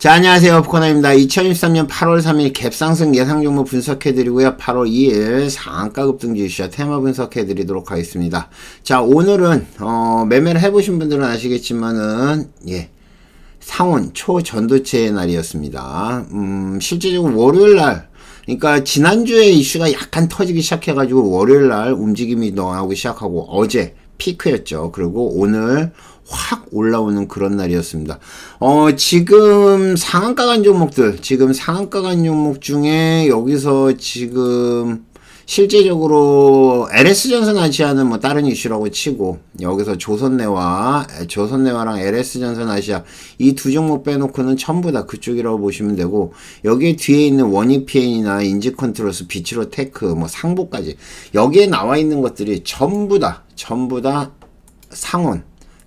자, 안녕하세요. 포코나입니다. 2023년 8월 3일 갭상승 예상 종목 분석해드리고요. 8월 2일 상한가 급등주 이슈와 테마 분석해드리도록 하겠습니다. 자, 오늘은, 어, 매매를 해보신 분들은 아시겠지만은, 예. 상온 초전도체의 날이었습니다. 음, 실제적으로 월요일 날, 그러니까 지난주에 이슈가 약간 터지기 시작해가지고 월요일 날 움직임이 나오기 시작하고 어제 피크였죠. 그리고 오늘 확 올라오는 그런 날이었습니다. 어, 지금 상한가 간 종목들, 지금 상한가 간 종목 중에 여기서 지금 실제적으로 LS전선 아시아는 뭐 다른 이슈라고 치고 여기서 조선내와 조선내와랑 LS전선 아시아 이 두 종목 빼놓고는 전부 다 그쪽이라고 보시면 되고 여기에 뒤에 있는 원이피엔이나 인지컨트롤스, 비치로 테크, 뭐 상보까지 여기에 나와 있는 것들이 전부 다 전부 다 상온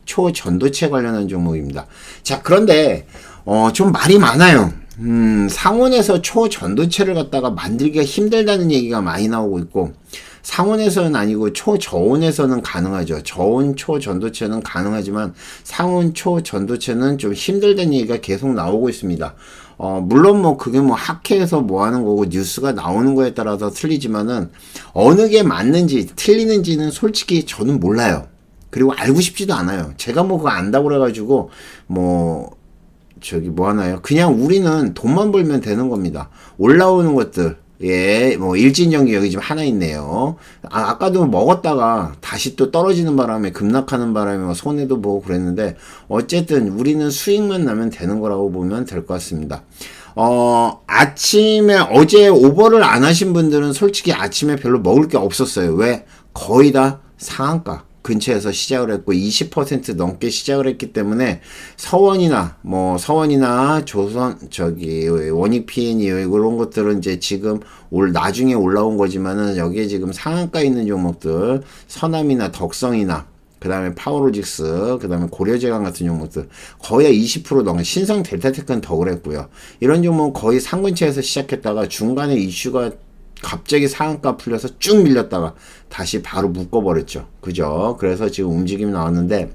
초전도체 관련한 종목입니다. 자, 그런데 어, 좀 말이 많아요. 음, 상온에서 초전도체를 갖다가 만들기가 힘들다는 얘기가 많이 나오고 있고 상온에서는 아니고 초저온에서는 가능하죠. 저온 초전도체는 가능하지만 상온 초전도체는 좀 힘들다는 얘기가 계속 나오고 있습니다. 어, 물론 뭐 그게 뭐 학회에서 뭐 하는 거고 뉴스가 나오는 거에 따라서 틀리지만은 어느 게 맞는지 틀리는지는 솔직히 저는 몰라요. 그리고 알고 싶지도 않아요. 제가 뭐 그거 안다고 그래가지고 뭐 저기 뭐 하나요? 그냥 우리는 돈만 벌면 되는 겁니다. 올라오는 것들 예, 뭐 일진전기 여기 지금 하나 있네요. 아, 아까도 먹었다가 다시 또 떨어지는 바람에 급락하는 바람에 뭐 손해도 보고 그랬는데 어쨌든 우리는 수익만 나면 되는 거라고 보면 될 것 같습니다. 어, 아침에 어제 오버를 안 하신 분들은 솔직히 아침에 별로 먹을 게 없었어요. 왜? 거의 다 상한가. 근처에서 시작을 했고 20% 넘게 시작을 했기 때문에 서원이나 뭐 서원이나 조선 저기 원익 PN이 그런 것들은 이제 지금 올 나중에 올라온 거지만은 여기에 지금 상한가 있는 종목들 서남이나 덕성이나 그 다음에 파워로직스, 그 다음에 고려제강 같은 종목들 거의 20% 넘게 신성 델타테크는 더 그랬고요. 이런 종목 거의 상근처에서 시작했다가 중간에 이슈가 갑자기 상한가 풀려서 쭉 밀렸다가 다시 바로 묶어버렸죠. 그죠? 그래서 지금 움직임이 나왔는데,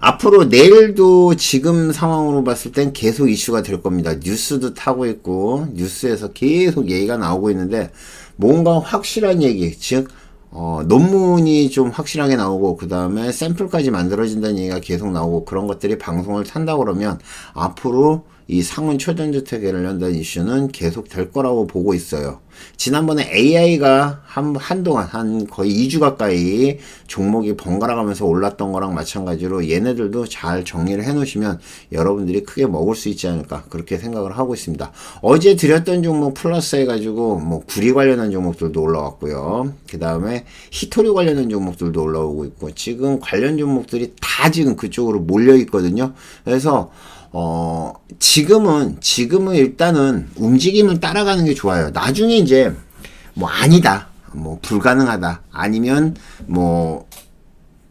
앞으로 내일도 지금 상황으로 봤을 땐 계속 이슈가 될 겁니다. 뉴스도 타고 있고, 뉴스에서 계속 얘기가 나오고 있는데, 뭔가 확실한 얘기, 즉, 어, 논문이 좀 확실하게 나오고, 그 다음에 샘플까지 만들어진다는 얘기가 계속 나오고, 그런 것들이 방송을 탄다고 그러면, 앞으로 이 상훈 초전주택에 관련된 이슈는 계속 될 거라고 보고 있어요. 지난번에 AI가 한, 한동안 한 거의 2주 가까이 종목이 번갈아 가면서 올랐던 거랑 마찬가지로 얘네들도 잘 정리를 해 놓으시면 여러분들이 크게 먹을 수 있지 않을까 그렇게 생각을 하고 있습니다. 어제 드렸던 종목 플러스 해가지고 뭐 구리 관련한 종목들도 올라왔고요. 그 다음에 히토리 관련한 종목들도 올라오고 있고 지금 관련 종목들이 다 지금 그쪽으로 몰려 있거든요. 그래서 어, 지금은, 지금은 일단은 움직임을 따라가는 게 좋아요. 나중에 이제, 뭐, 아니다. 뭐, 불가능하다. 아니면, 뭐,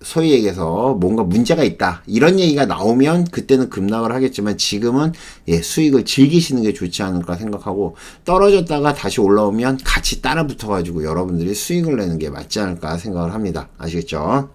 소위 얘기해서 뭔가 문제가 있다. 이런 얘기가 나오면 그때는 급락을 하겠지만 지금은 예, 수익을 즐기시는 게 좋지 않을까 생각하고 떨어졌다가 다시 올라오면 같이 따라 붙어가지고 여러분들이 수익을 내는 게 맞지 않을까 생각을 합니다. 아시겠죠?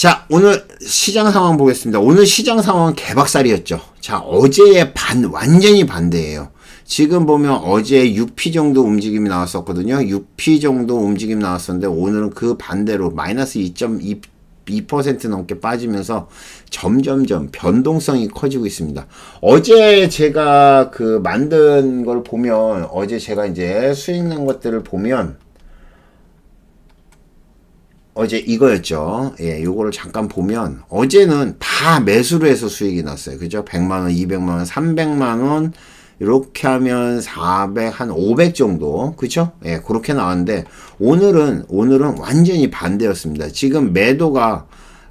자, 오늘 시장 상황 보겠습니다. 오늘 시장 상황은 개박살이었죠. 자, 어제의 반, 완전히 반대예요. 지금 보면 어제 6P 정도 움직임이 나왔었거든요. 6P 정도 움직임 나왔었는데 오늘은 그 반대로 마이너스 2.2 2% 넘게 빠지면서 점점점 변동성이 커지고 있습니다. 어제 제가 그 만든 걸 보면 어제 제가 이제 수익 난 것들을 보면 어제 이거였죠. 예, 요거를 잠깐 보면 어제는 다 매수로 해서 수익이 났어요. 그죠? 100만 원, 200만 원, 300만 원 이렇게 하면 400, 한 500 정도. 그쵸? 예, 그렇게 나왔는데 오늘은 오늘은 완전히 반대였습니다. 지금 매도가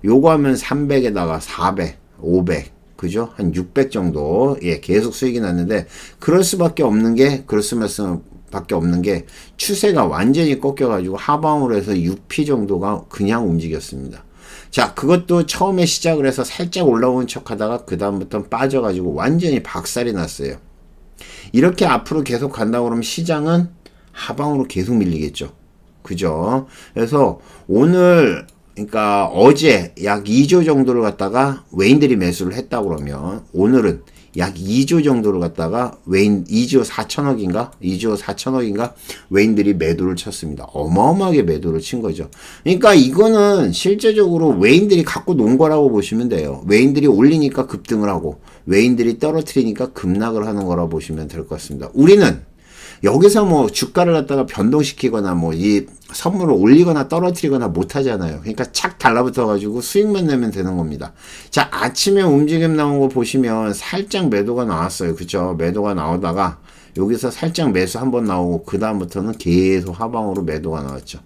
요거 하면 300에다가 400, 500 그죠? 한 600 정도, 예, 계속 수익이 났는데, 그럴 수밖에 없는 게, 그럴 수말씀 밖에 없는 게 추세가 완전히 꺾여가지고 하방으로 해서 6P 정도가 그냥 움직였습니다. 자, 그것도 처음에 시작을 해서 살짝 올라오는 척 하다가 그 다음부터 빠져가지고 완전히 박살이 났어요. 이렇게 앞으로 계속 간다고 그러면 시장은 하방으로 계속 밀리겠죠. 그죠? 그래서 오늘 그러니까 어제 약 2조 정도를 갖다가 외인들이 매수를 했다 그러면 오늘은 약 2조 정도를 갖다가 외인 2조 4천억인가 2조 4천억인가 외인들이 매도를 쳤습니다. 어마어마하게 매도를 친 거죠. 그러니까 이거는 실제적으로 외인들이 갖고 논 거라고 보시면 돼요. 외인들이 올리니까 급등을 하고 외인들이 떨어뜨리니까 급락을 하는 거라고 보시면 될 것 같습니다. 우리는 여기서 뭐 주가를 갖다가 변동시키거나 뭐 이 선물을 올리거나 떨어뜨리거나 못 하잖아요. 그러니까 착 달라붙어 가지고 수익만 내면 되는 겁니다. 자, 아침에 움직임 나온 거 보시면 살짝 매도가 나왔어요. 그죠? 매도가 나오다가 여기서 살짝 매수 한번 나오고 그 다음부터는 계속 하방으로 매도가 나왔죠.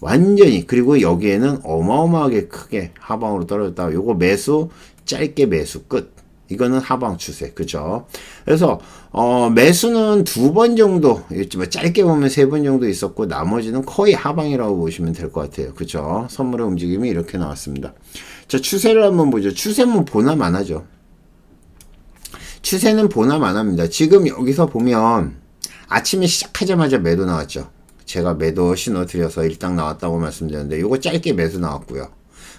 완전히 그리고 여기에는 어마어마하게 크게 하방으로 떨어졌다. 요거 매수 짧게 매수 끝. 이거는 하방 추세, 그죠? 그래서 어, 매수는 두 번 정도, 뭐 짧게 보면 세 번 정도 있었고 나머지는 거의 하방이라고 보시면 될 것 같아요, 그죠? 선물의 움직임이 이렇게 나왔습니다. 자, 추세를 한번 보죠. 추세는 보나 마나죠. 추세는 보나 마나입니다. 지금 여기서 보면 아침에 시작하자마자 매도 나왔죠. 제가 매도 신호 드려서 일당 나왔다고 말씀드렸는데 이거 짧게 매수 나왔고요.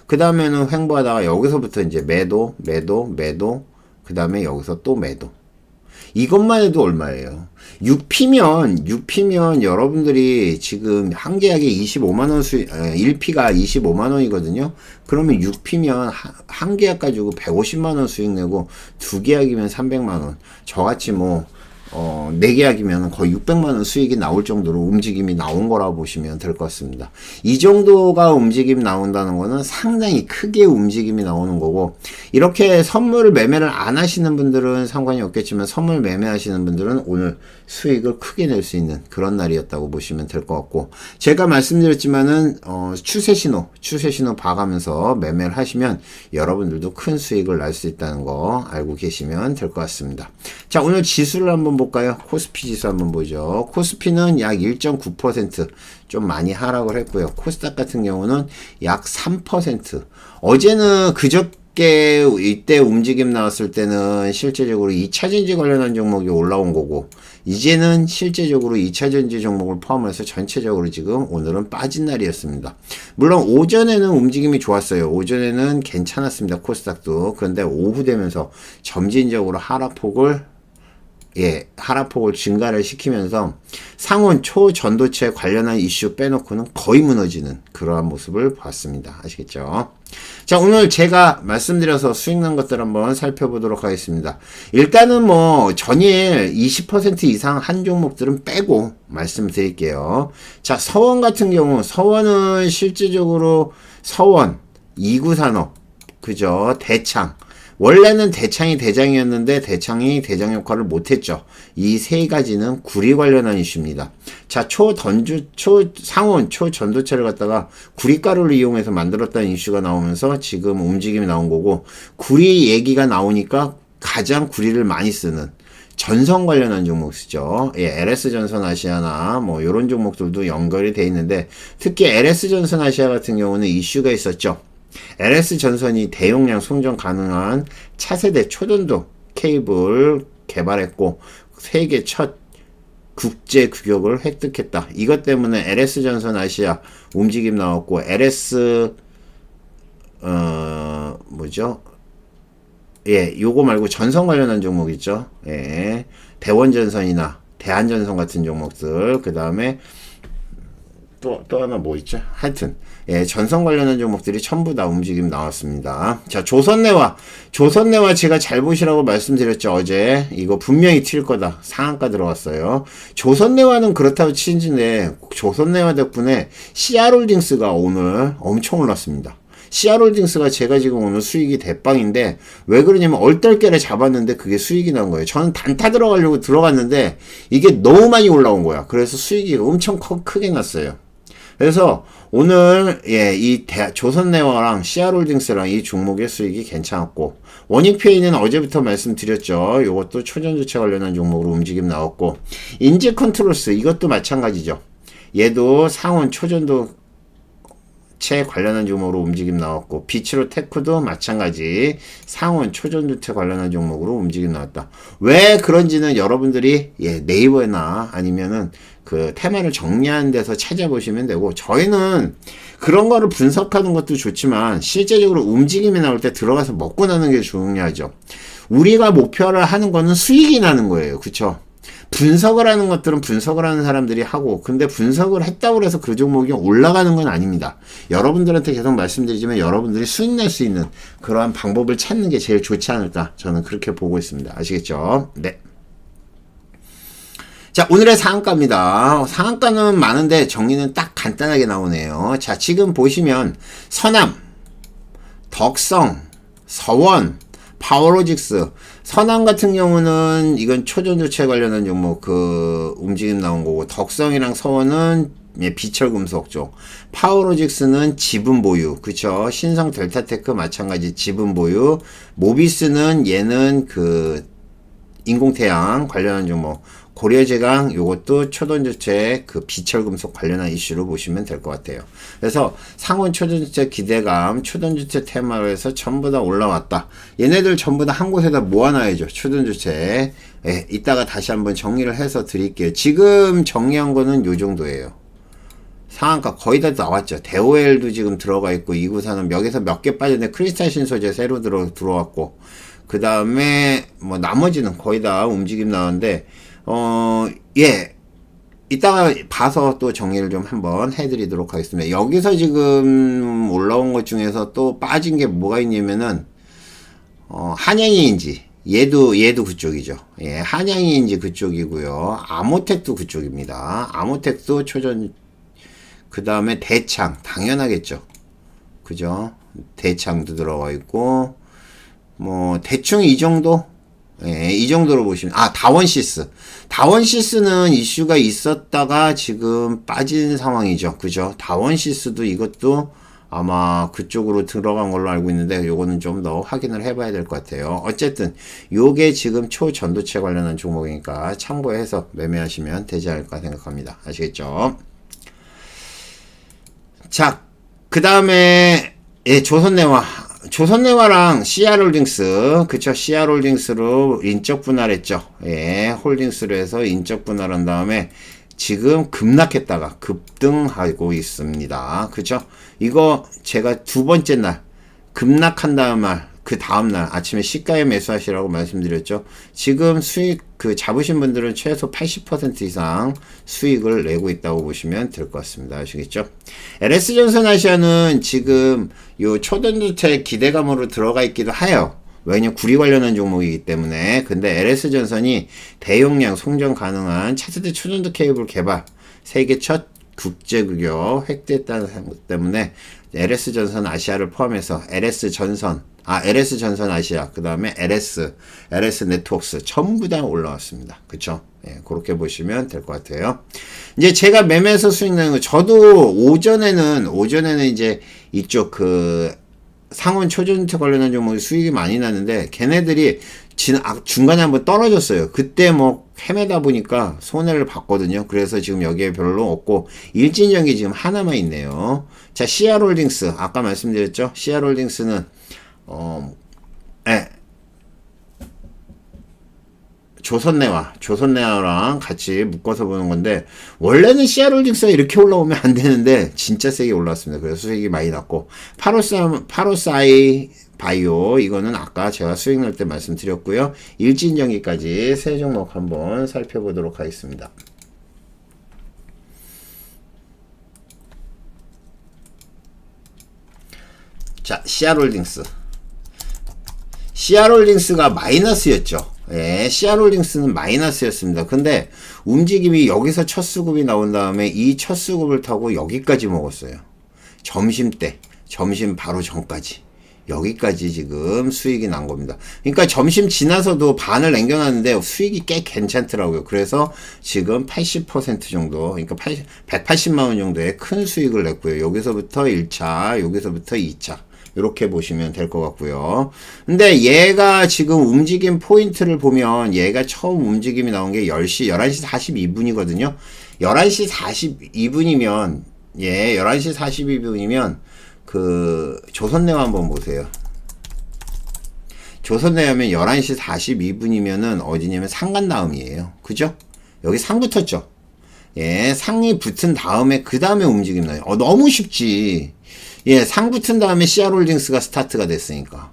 그 다음에는 횡보하다가 여기서부터 이제 매도, 매도, 매도, 그 다음에 여기서 또 매도. 이것만 해도 얼마예요? 6피면, 6피면 여러분들이 지금 한 계약에 25만원 수, 1피가 25만원이거든요? 그러면 6피면 한 계약 가지고 150만원 수익 내고 두 계약이면 300만원. 저같이 뭐, 어, 4계약이면 거의 600만원 수익이 나올 정도로 움직임이 나온 거라고 보시면 될 것 같습니다. 이 정도가 움직임 나온다는 거는 상당히 크게 움직임이 나오는 거고, 이렇게 선물 매매를 안 하시는 분들은 상관이 없겠지만, 선물 매매하시는 분들은 오늘 수익을 크게 낼 수 있는 그런 날이었다고 보시면 될 것 같고, 제가 말씀드렸지만은, 어, 추세 신호, 추세 신호 봐가면서 매매를 하시면 여러분들도 큰 수익을 날 수 있다는 거 알고 계시면 될 것 같습니다. 자, 오늘 지수를 한번 볼까요? 코스피 지수 한번 보죠. 코스피는 약 1.9%좀 많이 하락을 했고요. 코스닥 같은 경우는 약 3%. 어제는 그저께 이때 움직임 나왔을 때는 실제적으로 2차전지 관련한 종목이 올라온 거고 이제는 실제적으로 2차전지 종목을 포함해서 전체적으로 지금 오늘은 빠진 날이었습니다. 물론 오전에는 움직임이 좋았어요. 오전에는 괜찮았습니다. 코스닥도. 그런데 오후 되면서 점진적으로 하락폭을 예, 하락폭을 증가를 시키면서 상온 초전도체 관련한 이슈 빼놓고는 거의 무너지는 그러한 모습을 봤습니다. 아시겠죠? 자, 오늘 제가 말씀드려서 수익 난 것들 한번 살펴보도록 하겠습니다. 일단은 뭐 전일 20% 이상 한 종목들은 빼고 말씀드릴게요. 자, 서원 같은 경우 서원은 실질적으로 서원, 이구산업, 그죠? 대창, 원래는 대창이 대장이었는데 대창이 대장 역할을 못했죠. 이 세 가지는 구리 관련한 이슈입니다. 자, 초던주, 초상온, 초전도체를 갖다가 구리가루를 이용해서 만들었다는 이슈가 나오면서 지금 움직임이 나온 거고, 구리 얘기가 나오니까 가장 구리를 많이 쓰는 전선 관련한 종목 쓰죠. 예, LS 전선 아시아나 뭐 이런 종목들도 연결이 돼 있는데 특히 LS 전선 아시아 같은 경우는 이슈가 있었죠. LS 전선이 대용량 송전 가능한 차세대 초전도 케이블 개발했고 세계 첫 국제 규격을 획득했다. 이것 때문에 LS 전선 아시아 움직임 나왔고 LS 어 뭐죠? 예, 요거 말고 전선 관련한 종목 있죠. 예. 대원 전선이나 대한 전선 같은 종목들. 그다음에 또, 또 하나 뭐 있죠? 하여튼, 예, 전선 관련한 종목들이 전부 다 움직임 나왔습니다. 자, 조선내와, 조선내와 제가 잘 보시라고 말씀드렸죠, 어제. 이거 분명히 튈 거다. 상한가 들어왔어요. 조선내와는 그렇다고 치는데, 조선내와 덕분에 CR홀딩스가 오늘 엄청 올랐습니다. CR홀딩스가 제가 지금 오늘 수익이 대빵인데 왜 그러냐면 얼떨결에 잡았는데 그게 수익이 난 거예요. 저는 단타 들어가려고 들어갔는데 이게 너무 많이 올라온 거야. 그래서 수익이 엄청 크게 났어요. 그래서 오늘 예, 이 조선네와랑 CR홀딩스랑 이 종목의 수익이 괜찮았고 원익페이는 어제부터 말씀드렸죠. 이것도 초전주체 관련한 종목으로 움직임 나왔고 인지 컨트롤스 이것도 마찬가지죠. 얘도 상온 초전도 주택 관련한 종목으로 움직임 나왔고 비치로 테크도 마찬가지 상원 초전주택 관련한 종목으로 움직임 나왔다. 왜 그런지는 여러분들이 예, 네이버나 아니면은 그 테마를 정리하는 데서 찾아보시면 되고 저희는 그런 거를 분석하는 것도 좋지만 실제적으로 움직임이 나올 때 들어가서 먹고 나는 게 중요하죠. 우리가 목표를 하는 거는 수익이 나는 거예요. 그쵸? 분석을 하는 것들은 분석을 하는 사람들이 하고 근데 분석을 했다고 해서 그 종목이 올라가는 건 아닙니다. 여러분들한테 계속 말씀드리지만 여러분들이 수익 낼 수 있는 그러한 방법을 찾는 게 제일 좋지 않을까 저는 그렇게 보고 있습니다. 아시겠죠? 네. 자, 오늘의 상한가입니다. 상한가는 많은데 정리는 딱 간단하게 나오네요. 자, 지금 보시면 서남, 덕성, 서원, 파워로직스, 선암 같은 경우는 이건 초전조체 관련한 종목 그 움직임 나온 거고 덕성이랑 서원은 예, 비철금속 쪽. 파워로직스는 지분 보유. 그쵸. 신성 델타테크 마찬가지 지분 보유. 모비스는 얘는 그 인공태양 관련한 종목. 고려제강 요것도 초전조체 그 비철금속 관련한 이슈로 보시면 될 것 같아요. 그래서 상원 초전조체 기대감, 초전조체 테마로 해서 전부 다 올라왔다. 얘네들 전부 다 한 곳에다 모아놔야죠. 초전조체. 예, 이따가 다시 한번 정리를 해서 드릴게요. 지금 정리한 거는 요 정도예요. 상한가 거의 다 나왔죠. 대오엘도 지금 들어가 있고 이구사는 여기서 몇 개 빠졌는데 크리스탈 신소재 새로 들어 들어왔고 그 다음에 뭐 나머지는 거의 다 움직임 나오는데 어, 예. 이따가 봐서 또 정리를 좀 한번 해드리도록 하겠습니다. 여기서 지금 올라온 것 중에서 또 빠진 게 뭐가 있냐면은, 어, 한양이인지, 얘도, 얘도 그쪽이죠. 예, 한양이인지 그쪽이고요. 아모텍도 그쪽입니다. 아모텍도 초전, 그 다음에 대창, 당연하겠죠. 그죠? 대창도 들어가 있고, 뭐, 대충 이 정도? 예, 이 정도로 보시면 아 다원시스. 다원시스는 이슈가 있었다가 지금 빠진 상황이죠. 그죠? 다원시스도 이것도 아마 그쪽으로 들어간 걸로 알고 있는데 요거는 좀 더 확인을 해봐야 될 것 같아요. 어쨌든 요게 지금 초전도체 관련한 종목이니까 참고해서 매매하시면 되지 않을까 생각합니다. 아시겠죠? 자그 다음에 예, 조선내화 조선내화랑 CR홀딩스, 그쵸, CR홀딩스로 인적 분할했죠. 예, 홀딩스로 해서 인적 분할한 다음에 지금 급락했다가 급등하고 있습니다. 그쵸? 이거 제가 두 번째 날, 급락한 다음 날, 그 다음날 아침에 시가에 매수하시라고 말씀드렸죠. 지금 수익 그 잡으신 분들은 최소 80% 이상 수익을 내고 있다고 보시면 될 것 같습니다. 아시겠죠? LS전선 아시아는 지금 요 초전도체 기대감으로 들어가 있기도 해요. 왜냐 구리 관련한 종목이기 때문에 근데 LS전선이 대용량 송전 가능한 차세대 초전도 케이블 개발 세계 첫 국제급여 획득했다는 것 때문에 LS전선 아시아를 포함해서 LS전선 아, LS 전선 아시아, 그 다음에 LS, LS 네트워크스 전부 다 올라왔습니다. 그쵸? 예, 그렇게 보시면 될 것 같아요. 이제 제가 매매에서 수익 내는 거, 저도 오전에는, 오전에는 이제 이쪽 그 상원 초전체 관련한 종목이 수익이 많이 나는데, 걔네들이 진, 아, 중간에 한번 떨어졌어요. 그때 뭐 헤매다 보니까 손해를 봤거든요. 그래서 지금 여기에 별로 없고, 일진전기 지금 하나만 있네요. 자, CR홀딩스, 아까 말씀드렸죠? CR홀딩스는 어, 예. 조선내와 조선내와랑 같이 묶어서 보는 건데 원래는 CR홀딩스가 이렇게 올라오면 안 되는데 진짜 세게 올랐습니다. 그래서 수익이 많이 났고 파로사 파로사이 바이오 이거는 아까 제가 수익 낼때 말씀드렸고요. 일진전기까지 세 종목 한번 살펴보도록 하겠습니다. 자, CR홀딩스 CR홀딩스가 마이너스였죠. 예, CR홀딩스는 마이너스였습니다. 근데 움직임이 여기서 첫 수급이 나온 다음에 이 첫 수급을 타고 여기까지 먹었어요. 점심 때, 점심 바로 전까지. 여기까지 지금 수익이 난 겁니다. 그러니까 점심 지나서도 반을 남겨놨는데 수익이 꽤 괜찮더라고요. 그래서 지금 80% 정도, 그러니까 80, 180만원 정도의 큰 수익을 냈고요. 여기서부터 1차, 여기서부터 2차. 이렇게 보시면 될 것 같고요. 근데 얘가 지금 움직임 포인트를 보면 얘가 처음 움직임이 나온 게 10시, 11시 42분이거든요. 11시 42분이면 예, 11시 42분이면 그 조선내화 한번 보세요. 조선내화면 11시 42분이면은 어디냐면 상간 다음이에요. 그죠? 여기 상 붙었죠? 예, 상이 붙은 다음에 그 다음에 움직임 나요. 어, 너무 쉽지. 예, 상 붙은 다음에 CR홀딩스가 스타트가 됐으니까.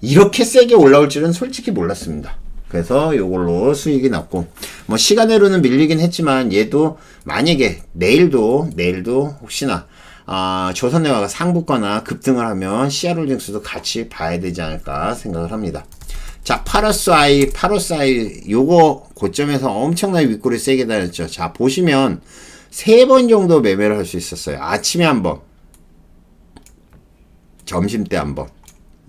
이렇게 세게 올라올 줄은 솔직히 몰랐습니다. 그래서 요걸로 수익이 났고 뭐 시간으로는 밀리긴 했지만 얘도 만약에 내일도 내일도 혹시나 아, 조선내화가 상붙거나 급등을 하면 CR홀딩스도 같이 봐야 되지 않을까 생각을 합니다. 자, 파러스 아이, 파러스 아이, 요거 고점에서 엄청나게 윗골이 세게 다녔죠. 자, 보시면 세 번 정도 매매를 할 수 있었어요. 아침에 한 번, 점심 때 한 번.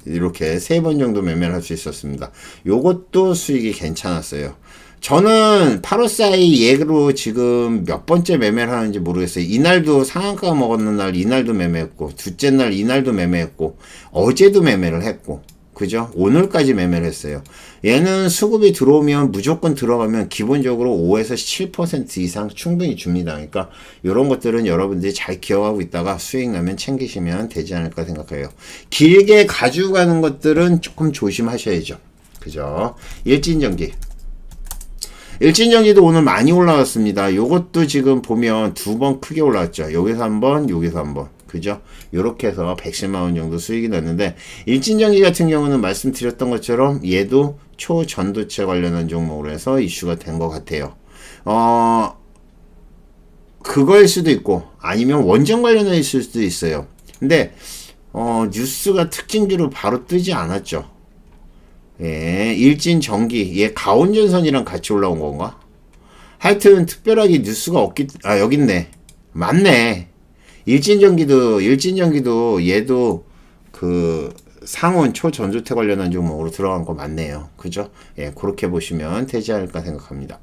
이렇게 세 번 정도 매매를 할 수 있었습니다. 요것도 수익이 괜찮았어요. 저는 파로사이 예로 지금 몇 번째 매매를 하는지 모르겠어요. 이날도 상한가 먹었는 날 이날도 매매했고 둘째 날 이날도 매매했고 어제도 매매를 했고 그죠? 오늘까지 매매를 했어요. 얘는 수급이 들어오면 무조건 들어가면 기본적으로 5에서 7% 이상 충분히 줍니다. 그러니까 이런 것들은 여러분들이 잘 기억하고 있다가 수익 나면 챙기시면 되지 않을까 생각해요. 길게 가지고 가는 것들은 조금 조심하셔야죠. 그죠? 일진전기. 일진전기도 오늘 많이 올라왔습니다. 요것도 지금 보면 두 번 크게 올라왔죠. 여기서 한 번, 여기서 한 번. 그죠? 요렇게 해서 110만 원 정도 수익이 났는데 일진전기 같은 경우는 말씀드렸던 것처럼 얘도 초전도체 관련한 종목으로 해서 이슈가 된 것 같아요. 어 그거일 수도 있고 아니면 원전 관련한 있을 수도 있어요. 근데 어 뉴스가 특징주로 바로 뜨지 않았죠. 예, 일진 전기, 얘 가온전선이랑 같이 올라온 건가? 하여튼 특별하게 뉴스가 없기, 아, 여기 있네. 맞네. 일진전기도 일진전기도 얘도 그 상온 초전조태 관련한 종목으로 들어간 거 맞네요. 그죠? 예, 그렇게 보시면 되지 않을까 생각합니다.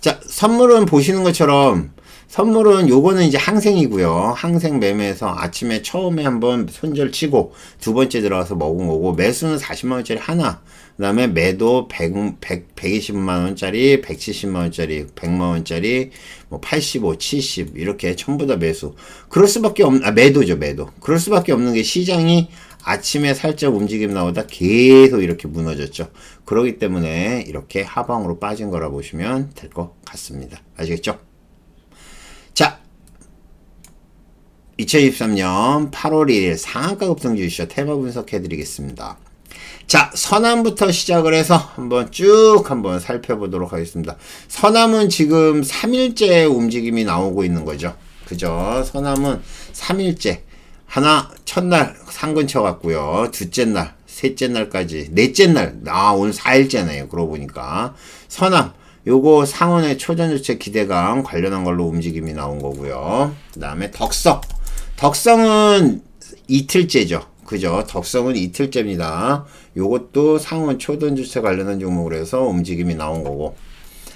자, 선물은 보시는 것처럼 선물은 요거는 이제 항생이고요. 항생 매매에서 아침에 처음에 한번 손절 치고 두 번째 들어가서 먹은 거고 매수는 40만 원짜리 하나. 그 다음에 매도 100, 100 120만 원짜리, 170만 원짜리, 100만 원짜리, 뭐 85, 70 이렇게 전부 다 매수. 그럴 수밖에 없 아, 매도죠, 매도. 그럴 수밖에 없는 게 시장이 아침에 살짝 움직임 나오다 계속 이렇게 무너졌죠. 그러기 때문에 이렇게 하방으로 빠진 거라 보시면 될 것 같습니다. 아시겠죠? 자, 2023년 8월 1일 상한가 급등 주시죠. 테마 분석해 드리겠습니다. 자, 서남부터 시작을 해서 한번 쭉 한번 살펴보도록 하겠습니다. 서남은 지금 3일째 움직임이 나오고 있는 거죠. 그죠? 서남은 3일째. 하나, 첫날 상근 쳐 갔고요. 둘째 날, 셋째 날까지, 넷째 날, 아, 오늘 4일째네요. 그러고 보니까. 서남, 요거 상원의 초전주체 기대감 관련한 걸로 움직임이 나온 거고요. 그 다음에 덕성. 덕성은 이틀째죠. 그죠? 덕성은 이틀째입니다. 요것도 상원 초전주체 관련한 종목으로 해서 움직임이 나온 거고.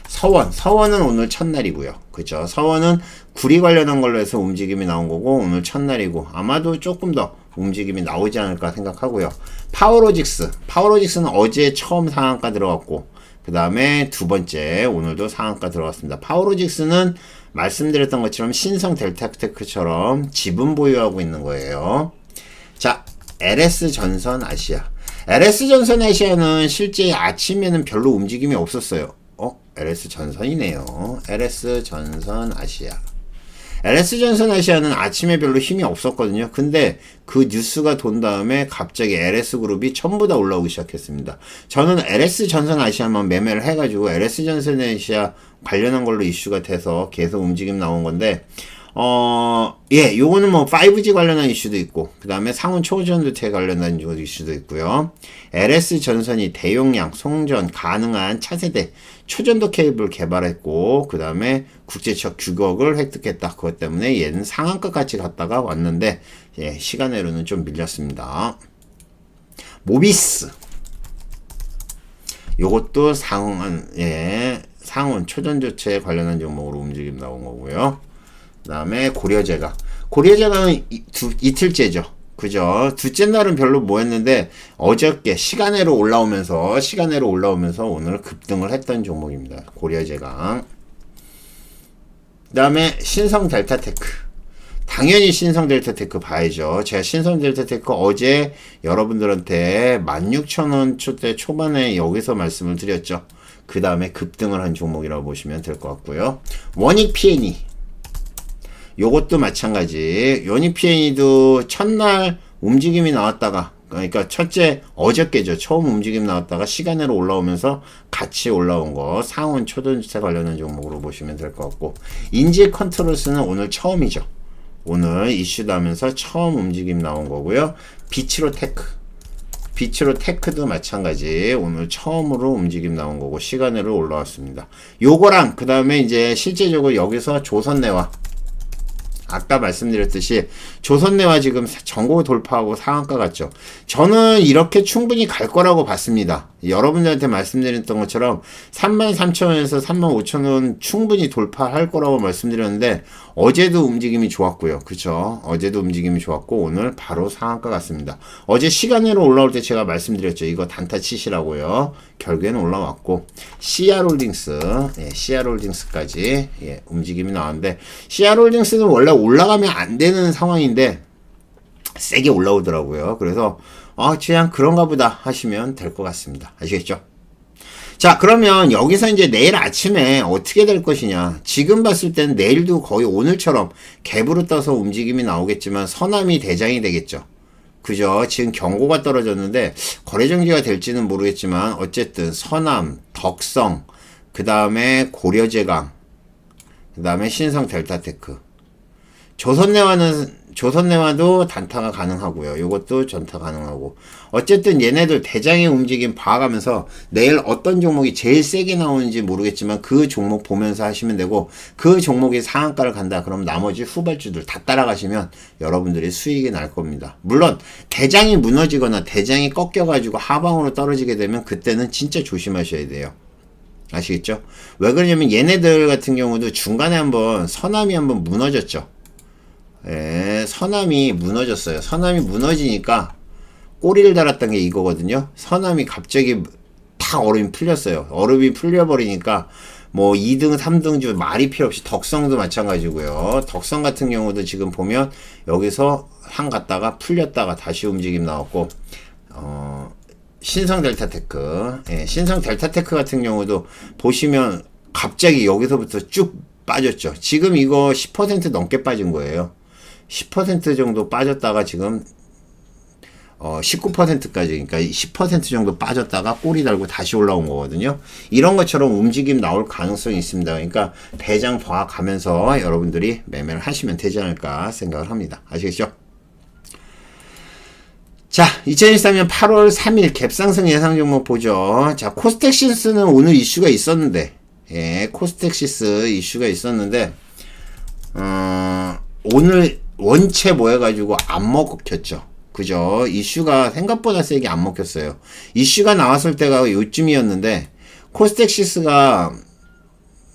서원. 서원은 오늘 첫날이고요. 그죠? 서원은 구리 관련한 걸로 해서 움직임이 나온 거고, 오늘 첫날이고, 아마도 조금 더 움직임이 나오지 않을까 생각하고요. 파워로직스. 파워로직스는 어제 처음 상한가 들어갔고, 그 다음에 두 번째 오늘도 상한가 들어갔습니다. 파워로직스는 말씀드렸던 것처럼 신성 델타테크처럼 지분 보유하고 있는 거예요. 자, LS 전선 아시아. LS 전선 아시아는 실제 아침에는 별로 움직임이 없었어요. 어? LS 전선이네요. LS 전선 아시아. LS전선 아시아는 아침에 별로 힘이 없었거든요. 근데 그 뉴스가 돈 다음에 갑자기 LS그룹이 전부 다 올라오기 시작했습니다. 저는 LS전선 아시아만 매매를 해가지고 LS전선 아시아 관련한 걸로 이슈가 돼서 계속 움직임 나온 건데, 어, 예, 요거는 뭐 5G 관련한 이슈도 있고, 그 다음에 상온 초전도체 관련한 이슈도 있고요. LS 전선이 대용량 송전 가능한 차세대 초전도 케이블 개발했고, 그 다음에 국제적 규격을 획득했다. 그것 때문에 얘는 상한가 같이 갔다가 왔는데, 예, 시간으로는 좀 밀렸습니다. 모비스. 요것도 상온, 예, 상온 초전조체 관련한 종목으로 움직임 나온 거고요. 그 다음에 고려제가. 고려제가는 이, 두, 이틀째죠. 그죠? 둘째 날은 별로 뭐 했는데 어저께 시간으로 올라오면서 시간으로 올라오면서 오늘 급등을 했던 종목입니다. 고려제강. 그 다음에 신성 델타테크. 당연히 신성 델타테크 봐야죠. 제가 신성 델타테크 어제 여러분들한테 16,000원 초대 초반에 여기서 말씀을 드렸죠. 그 다음에 급등을 한 종목이라고 보시면 될 것 같고요. 원익 PNE. 요것도 마찬가지. PNE도 첫날 움직임이 나왔다가 그러니까 첫째 어저께죠. 처음 움직임 나왔다가 시간으로 올라오면서 같이 올라온 거 상온 초전지체 관련한 종목으로 보시면 될 것 같고 인지 컨트롤스는 오늘 처음이죠. 오늘 이슈 나면서 처음 움직임 나온 거고요. 비치로 테크. 비치로 테크도 마찬가지 오늘 처음으로 움직임 나온 거고 시간으로 올라왔습니다. 요거랑 그 다음에 이제 실제적으로 여기서 조선내와 아까 말씀드렸듯이 조선내와 지금 전고 돌파하고 상한가 같죠. 저는 이렇게 충분히 갈 거라고 봤습니다. 여러분들한테 말씀드렸던 것처럼 33,000원에서 35,000원 충분히 돌파할 거라고 말씀드렸는데 어제도 움직임이 좋았고요. 그쵸? 어제도 움직임이 좋았고 오늘 바로 상한가 같습니다. 어제 시간으로 올라올 때 제가 말씀드렸죠. 이거 단타 치시라고요. 결국에는 올라왔고 CR홀딩스 예, CR홀딩스까지 예, 움직임이 나왔는데 CR홀딩스는 원래 올라가면 안 되는 상황인데 세게 올라오더라고요. 그래서 아 그냥 그런가 보다 하시면 될 것 같습니다. 아시겠죠? 자, 그러면 여기서 이제 내일 아침에 어떻게 될 것이냐. 지금 봤을 때는 내일도 거의 오늘처럼 갭으로 떠서 움직임이 나오겠지만 서남이 대장이 되겠죠. 그죠? 지금 경고가 떨어졌는데 거래정지가 될지는 모르겠지만 어쨌든 서남, 덕성, 그 다음에 고려제강, 그 다음에 신성 델타테크. 조선내와는 조선내와도 단타가 가능하고요. 이것도 전타 가능하고. 어쨌든 얘네들 대장의 움직임 봐가면서 내일 어떤 종목이 제일 세게 나오는지 모르겠지만 그 종목 보면서 하시면 되고 그 종목이 상한가를 간다. 그럼 나머지 후발주들 다 따라가시면 여러분들이 수익이 날 겁니다. 물론 대장이 무너지거나 대장이 꺾여가지고 하방으로 떨어지게 되면 그때는 진짜 조심하셔야 돼요. 아시겠죠? 왜 그러냐면 얘네들 같은 경우도 중간에 한번 서남이 한번 무너졌죠. 예, 서남이 무너졌어요. 서남이 무너지니까 꼬리를 달았던 게 이거거든요. 서남이 갑자기 다 얼음이 풀렸어요. 얼음이 풀려버리니까 뭐 2등, 3등 주 말이 필요 없이 덕성도 마찬가지고요. 덕성 같은 경우도 지금 보면 여기서 한 갔다가 풀렸다가 다시 움직임 나왔고 어 신성 델타테크, 예, 신성 델타테크 같은 경우도 보시면 갑자기 여기서부터 쭉 빠졌죠. 지금 이거 10% 넘게 빠진 거예요. 10% 정도 빠졌다가 지금 어 19%까지 그러니까 10% 정도 빠졌다가 꼬리 달고 다시 올라온 거거든요. 이런 것처럼 움직임 나올 가능성이 있습니다. 그러니까 대장 봐 가면서 여러분들이 매매를 하시면 되지 않을까 생각을 합니다. 아시겠죠? 자, 2023년 8월 3일 갭상승 예상 종목 보죠. 자, 코스텍 시스는 오늘 이슈가 있었는데, 예, 코스텍 시스 이슈가 있었는데, 어, 오늘 원체 모여가지고 안 먹혔죠. 그죠? 이슈가 생각보다 세게 안 먹혔어요. 이슈가 나왔을 때가 요쯤이었는데, 코스텍시스가,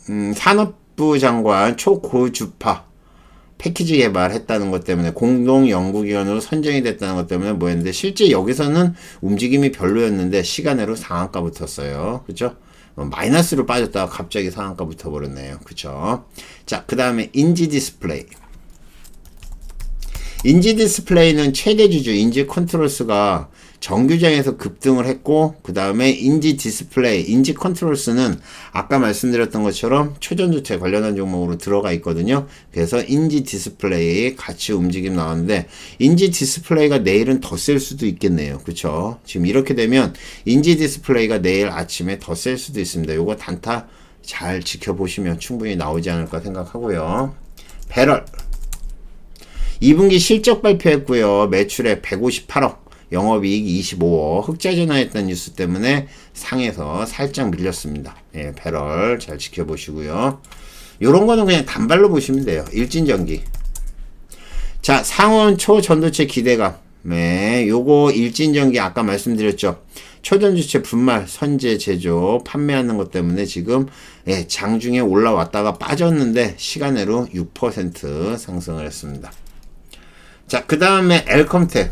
음, 산업부 장관 초고주파 패키지 개발했다는 것 때문에 공동 연구기관으로 선정이 됐다는 것 때문에 뭐였는데 실제 여기서는 움직임이 별로였는데 시간으로 상한가 붙었어요. 그죠? 어, 마이너스로 빠졌다가 갑자기 상한가 붙어버렸네요. 그쵸? 자, 그 다음에 인지 디스플레이. 인지 디스플레이는 최대 주주 인지 컨트롤스가 정규장에서 급등을 했고 그 다음에 인지 디스플레이, 인지 컨트롤스는 아까 말씀드렸던 것처럼 초전주체 관련한 종목으로 들어가 있거든요. 그래서 인지 디스플레이 같이 움직임 나왔는데 인지 디스플레이가 내일은 더 셀 수도 있겠네요. 그쵸? 지금 이렇게 되면 인지 디스플레이가 내일 아침에 더 셀 수도 있습니다. 요거 단타 잘 지켜보시면 충분히 나오지 않을까 생각하고요. 배럴 2분기 실적 발표했고요. 매출액 158억, 영업이익 25억, 흑자 전환했다는 뉴스 때문에 상에서 살짝 밀렸습니다. 예, 배럴 잘 지켜보시고요. 요런 거는 그냥 단발로 보시면 돼요. 일진전기. 자, 상원 초전도체 기대감. 네, 요거 일진전기 아까 말씀드렸죠. 초전주체 분말, 선제, 제조, 판매하는 것 때문에 지금 예, 장중에 올라왔다가 빠졌는데 시간으로 6% 상승을 했습니다. 자, 그 다음에 엘컴텍.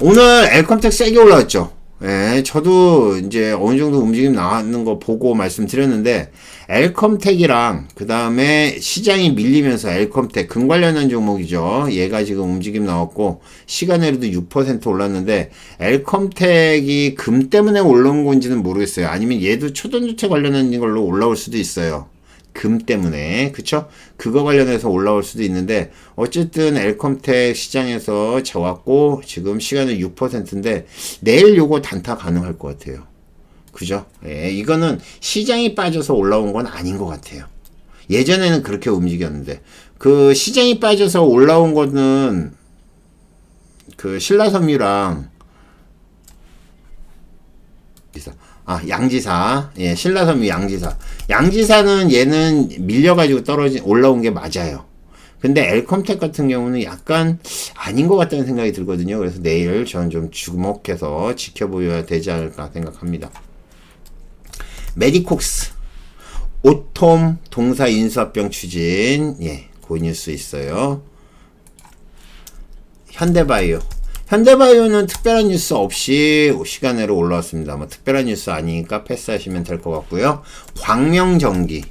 오늘 엘컴텍 세게 올라왔죠. 예, 저도 이제 어느 정도 움직임 나왔는 거 보고 말씀드렸는데, 엘컴텍이랑, 그 다음에 시장이 밀리면서 엘컴텍, 금 관련한 종목이죠. 얘가 지금 움직임 나왔고, 시간으로도 6% 올랐는데, 엘컴텍이 금 때문에 올라온 건지는 모르겠어요. 아니면 얘도 초전주체 관련한 걸로 올라올 수도 있어요. 금 때문에 그쵸? 그거 관련해서 올라올 수도 있는데 어쨌든 엘컴텍 시장에서 저왔고 지금 시간은 6%인데 내일 요거 단타 가능할 것 같아요. 그죠? 예, 이거는 시장이 빠져서 올라온 건 아닌 것 같아요. 예전에는 그렇게 움직였는데 그 시장이 빠져서 올라온 거는 그 신라섬유랑 아, 양지사. 예, 신라섬유 양지사. 양지사는 얘는 밀려가지고 떨어진, 올라온 게 맞아요. 근데 엘컴텍 같은 경우는 약간 아닌 것 같다는 생각이 들거든요. 그래서 내일 저는 좀 주목해서 지켜보여야 되지 않을까 생각합니다. 메디콕스. 오톰 동사 인수합병 추진. 예, 그 뉴스 있어요. 현대바이오. 현대바이오는 특별한 뉴스 없이 시간으로 올라왔습니다. 뭐 특별한 뉴스 아니니까 패스하시면 될 것 같고요. 광명전기.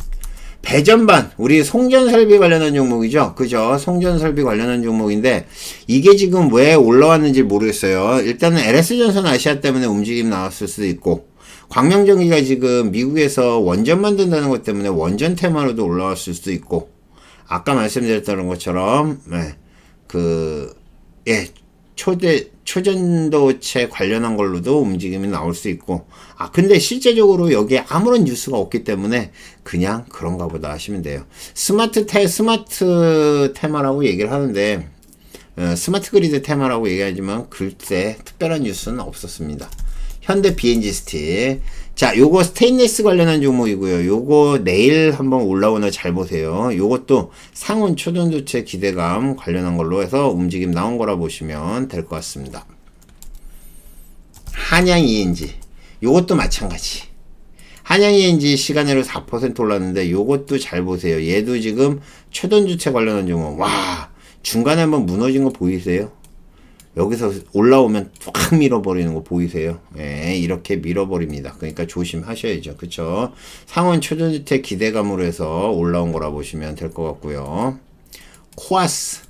배전반 우리 송전설비 관련한 종목이죠. 그죠? 송전설비 관련한 종목인데 이게 지금 왜 올라왔는지 모르겠어요. 일단은 LS전선 아시아 때문에 움직임 나왔을 수도 있고 광명전기가 지금 미국에서 원전 만든다는 것 때문에 원전 테마로도 올라왔을 수도 있고 아까 말씀드렸던 것처럼 네, 그 예, 초대 초전도체 관련한 걸로도 움직임이 나올 수 있고. 아 근데 실제적으로 여기에 아무런 뉴스가 없기 때문에 그냥 그런가 보다 하시면 돼요. 스마트 테 스마트 테마라고 얘기를 하는데 어, 스마트 그리드 테마라고 얘기하지만 글쎄 특별한 뉴스는 없었습니다 현대 BNG 스틱 자, 요거 스테인리스 관련한 종목이고요. 요거 내일 한번 올라오나 잘 보세요. 요것도 상온 초전도체 기대감 관련한 걸로 해서 움직임 나온 거라 보시면 될 것 같습니다. 한양 ENG. 요것도 마찬가지. 한양 ENG 시간으로 4% 올랐는데 요것도 잘 보세요. 얘도 지금 초전주체 관련한 종목. 와, 중간에 한번 무너진 거 보이세요? 여기서 올라오면 확 밀어버리는 거 보이세요? 예, 이렇게 밀어버립니다. 그러니까 조심하셔야죠. 그쵸? 상원 초전주택 기대감으로 해서 올라온 거라 보시면 될 것 같고요. 코아스.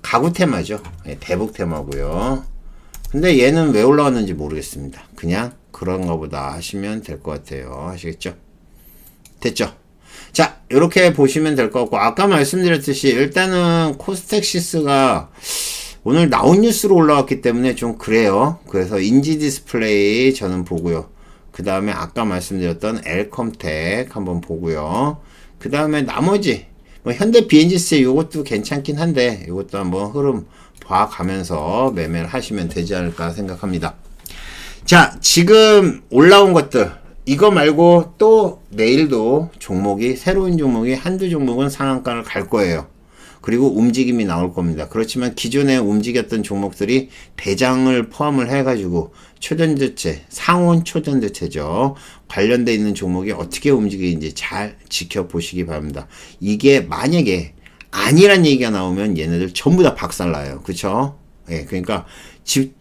가구 테마죠. 예, 대북 테마고요. 근데 얘는 왜 올라왔는지 모르겠습니다. 그냥 그런가 보다 하시면 될 것 같아요. 아시겠죠? 됐죠? 자, 이렇게 보시면 될 것 같고, 아까 말씀드렸듯이, 일단은 코스텍시스가 오늘 나온 뉴스로 올라왔기 때문에 좀 그래요. 그래서 인지 디스플레이 저는 보고요. 그 다음에 아까 말씀드렸던 엘컴텍 한번 보고요. 그 다음에 나머지 뭐 현대 비엔지스 이것도 괜찮긴 한데 이것도 한번 흐름 봐가면서 매매를 하시면 되지 않을까 생각합니다. 자, 지금 올라온 것들 이거 말고 또 내일도 종목이 새로운 종목이 한두 종목은 상한가를 갈 거예요. 그리고 움직임이 나올 겁니다. 그렇지만 기존에 움직였던 종목들이 대장을 포함을 해가지고 초전도체, 상온 초전도체죠. 관련돼 있는 종목이 어떻게 움직이는지 잘 지켜보시기 바랍니다. 이게 만약에 아니란 얘기가 나오면 얘네들 전부 다 박살나요. 그쵸? 예, 그러니까 집,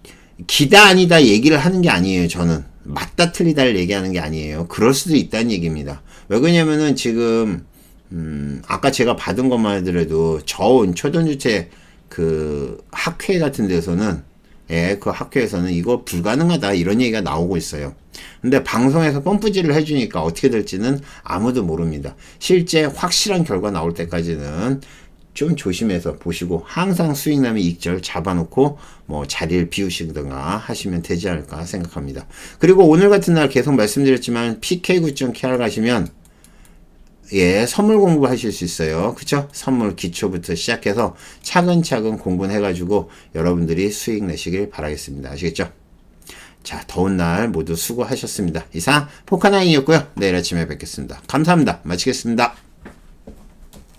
기다 아니다 얘기를 하는 게 아니에요. 저는 맞다 틀리다를 얘기하는 게 아니에요. 그럴 수도 있다는 얘기입니다. 왜 그러냐면은 지금 음, 아까 제가 받은 것만 하더라도 저온 초전주체 그 학회 같은 데서는 예, 그 학회에서는 이거 불가능하다 이런 얘기가 나오고 있어요. 근데 방송에서 펌프질을 해주니까 어떻게 될지는 아무도 모릅니다. 실제 확실한 결과 나올 때까지는 좀 조심해서 보시고 항상 수익남이 익절 잡아놓고 뭐 자리를 비우시든가 하시면 되지 않을까 생각합니다. 그리고 오늘 같은 날 계속 말씀드렸지만 PK9.KR 가시면 예, 선물 공부하실 수 있어요. 그쵸? 선물 기초부터 시작해서 차근차근 공부해 가지고 여러분들이 수익 내시길 바라겠습니다. 아시겠죠? 자, 더운 날 모두 수고하셨습니다. 이상 포카나인이었고요. 내일 아침에 뵙겠습니다. 감사합니다. 마치겠습니다.